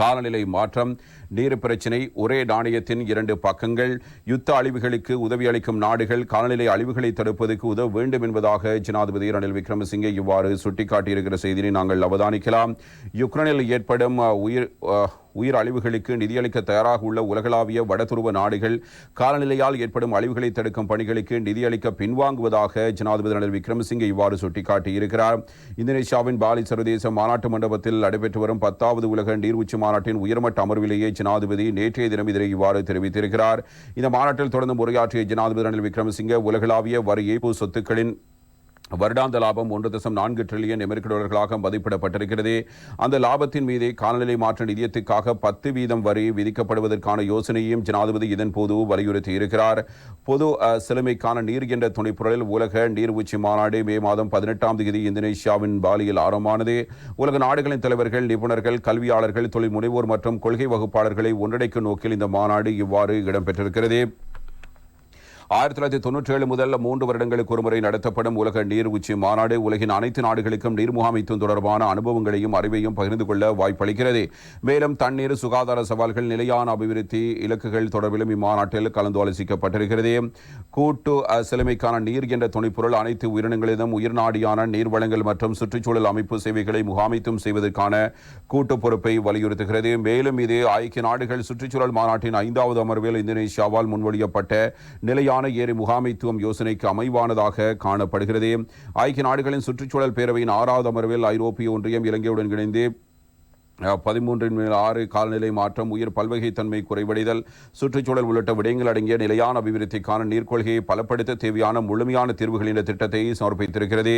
காலநிலை மாற்றம் நீர் பிரச்சினை ஒரே நாணயத்தின் இரண்டு பக்கங்கள் யுத்த அழிவுகளுக்கு உதவி அளிக்கும் நாடுகள் காலநிலை அழிவுகளை தடுப்பதற்கு உதவ வேண்டும் என்பதாக ஜனாதிபதி ரணில் விக்ரமசிங்கே இவ்வாறு சுட்டிக்காட்டியிருக்கிற செய்தியை நாங்கள் அவதானிக்கலாம். யுக்ரைனில் ஏற்படும் உயிர் உயிர் அழிவுகளுக்கு நிதியளிக்க தயாராக உள்ள உலகளாவிய வடதுருவ நாடுகள் காலநிலையால் ஏற்படும் அழிவுகளை தடுக்கும் பணிகளுக்கு நிதியளிக்க பின்வாங்குவதாக ஜனாதிபதி ரணில் விக்ரமசிங்கே இவ்வாறு சுட்டிக்காட்டியிருக்கிறார். இந்தோனேஷியாவின் பாலி சர்வதேச மாநாட்டு மண்டபத்தில் நடைபெற்று வரும் பத்தாவது உலக நீர் உச்சி மாநாட்டின் உயர்மட்ட அமர்விலேயே ஜனாதிபதி நேற்றைய தினம் இதனை இவ்வாறு தெரிவித்திருக்கிறார். இந்த மாநாட்டில் தொடர்ந்து உரையாற்றிய ஜனாதிபதி ரணில் விக்ரமசிங்கே உலகளாவிய வரி ஏய்ப்பு சொத்துக்களின் வருடாந்த லாபம் ஒன்று தசம் நான்கு டிரில்லியன் அமெரிக்க டாலர்களாக மதிப்பிடப்பட்டிருக்கிறது. அந்த லாபத்தின் மீது காலநிலை மாற்ற நிதியத்துக்காக பத்து வீதம் வரி விதிக்கப்படுவதற்கான யோசனையையும் ஜனாதிபதி இதன்போது வலியுறுத்தி இருக்கிறார் பொது அஹ், செழுமைக்கான நீர் என்ற துணைப்பொருளில் உலக நீர் உச்சி மாநாடு மே மாதம் பதினெட்டாம் தேதி இந்தோனேஷியாவின் பாலியில் ஆரம்பமானது. உலக நாடுகளின் தலைவர்கள் நிபுணர்கள் கல்வியாளர்கள் தொழில் முனைவோர் மற்றும் கொள்கை வகுப்பாளர்களை ஒன்றிணைக்கும் நோக்கில் இந்த மாநாடு இவ்வாறு இடம்பெற்றிருக்கிறது. ஆயிரத்தி தொள்ளாயிரத்தி தொண்ணூற்றி ஏழு முதல் மூன்று வருடங்களுக்கு ஒருமுறை நடத்தப்படும் உலக நீர் உச்சி மாநாடு உலகின் அனைத்து நாடுகளுக்கும் நீர் முகாமைத்துவம் தொடர்பான அனுபவங்களையும் அறிவையும் பகிர்ந்து கொள்ள வாய்ப்பளிக்கிறது. மேலும் தண்ணீர் சுகாதார சவால்கள் நிலையான அபிவிருத்தி இலக்குகள் தொடர்பிலும் இம்மாநாட்டில் கலந்து ஆலோசிக்கப்பட்டிருக்கிறது கூட்டு அஹ், செழுமைக்கான நீர் என்ற துணைப்பொருள் அனைத்து உயிரினங்களிலும் உயிர்நாடியான நீர் வளங்கள் மற்றும் சுற்றுச்சூழல் அமைப்பு சேவைகளை முகாமைத்துவம் செய்வதற்கான கூட்டு பொறுப்பை வலியுறுத்துகிறது. மேலும் இது ஐக்கிய நாடுகள் சுற்றுச்சூழல் மாநாட்டின் ஐந்தாவது அமர்வில் இந்தோனேஷியாவால் முன்மொழியப்பட்ட நிலையான ஏரி முகாமைத்துவம் யோசனைக்கு அமைவானதாக காணப்படுகிறது. ஐக்கிய நாடுகளின் சுற்றுச்சூழல் பேரவையின் ஆறாவது அமர்வில் ஐரோப்பிய ஒன்றியம் இலங்கையுடன் இணைந்து பதிமூன்றின் மேல் ஆறு காலநிலை மாற்றம் உயிர் பல்வகைத்தன்மை குறைவடைதல் சுற்றுச்சூழல் உள்ளிட்ட விடயங்கள் அடங்கிய நிலையான அபிவிருத்திக்கான நீர்க்கொள்கையை பலப்படுத்த தேவையான முழுமையான தீர்வுகள் என்ற திட்டத்தை சமர்ப்பித்திருக்கிறது.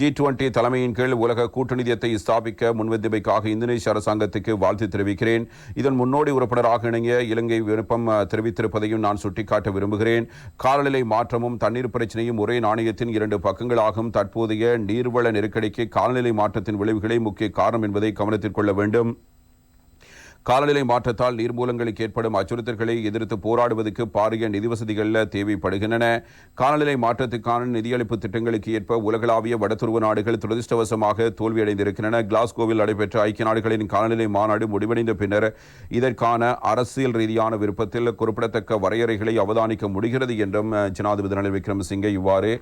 ஜி டுவெண்டி தலைமையின் கீழ் உலக கூட்டுநிதியத்தை ஸ்தாபிக்க முன்வந்தமைக்காக இந்தோனேஷிய அரசாங்கத்துக்கு வாழ்த்து தெரிவிக்கிறேன். இதன் முன்னோடி உறுப்பினராக இணங்கிய இலங்கை விருப்பம் தெரிவித்திருப்பதையும் நான் சுட்டிக்காட்ட விரும்புகிறேன். காலநிலை மாற்றமும் தண்ணீர் பிரச்சனையும் ஒரே நாணயத்தின் இரண்டு பக்கங்களாகும். தற்போதைய நீர்வள நெருக்கடிக்கு காலநிலை மாற்றத்தின் விளைவுகளே முக்கிய காரணம் என்பதை கவனத்தில் கொள்ள வேண்டும். freedom காலநிலை மாற்றத்தால் நீர்மூலங்களுக்கு ஏற்படும் அச்சுறுத்தல்களை எதிர்த்து போராடுவதற்கு பாரிய நிதி வசதிகள் தேவைப்படுகின்றன. காலநிலை மாற்றத்துக்கான நிதியளிப்பு திட்டங்களுக்கு ஏற்ப உலகளாவிய வடதுருவ நாடுகள் துரதிருஷ்டவசமாக தோல்வியடைந்திருக்கின்றன. கிளாஸ்கோவில் நடைபெற்ற ஐக்கிய நாடுகளின் காலநிலை மாநாடு முடிவடைந்த பின்னர் இதற்கான அரசியல் ரீதியான விருப்பத்தில் குறிப்பிடத்தக்க வரையறைகளை அவதானிக்க முடிகிறது என்றும் ஜனாதிபதி ரணில் விக்ரமசிங்கே இவ்வாறு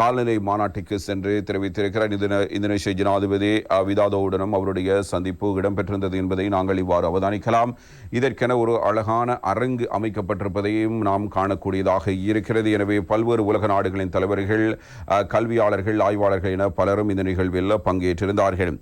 காலநிலை மாநாட்டுக்கு சென்று தெரிவித்திருக்கிறார். இந்த இந்தோனேஷிய ஜனாதிபதி விதாதோவுடனும் அவருடைய சந்திப்பு இடம்பெற்றிருந்தது என்பதை நாங்கள் இவ்வாறு அவதானிக்கலாம் இதற்கென ஒரு அழகான அரங்கு அமைக்கப்பட்டிருப்பதையும் நாம் காணக்கூடியதாக இருக்கிறது. எனவே பல்வேறு உலக நாடுகளின் தலைவர்கள் கல்வியாளர்கள் ஆய்வாளர்கள் என பலரும் இந்த நிகழ்வில் பங்கேற்றிருந்தார்கள்.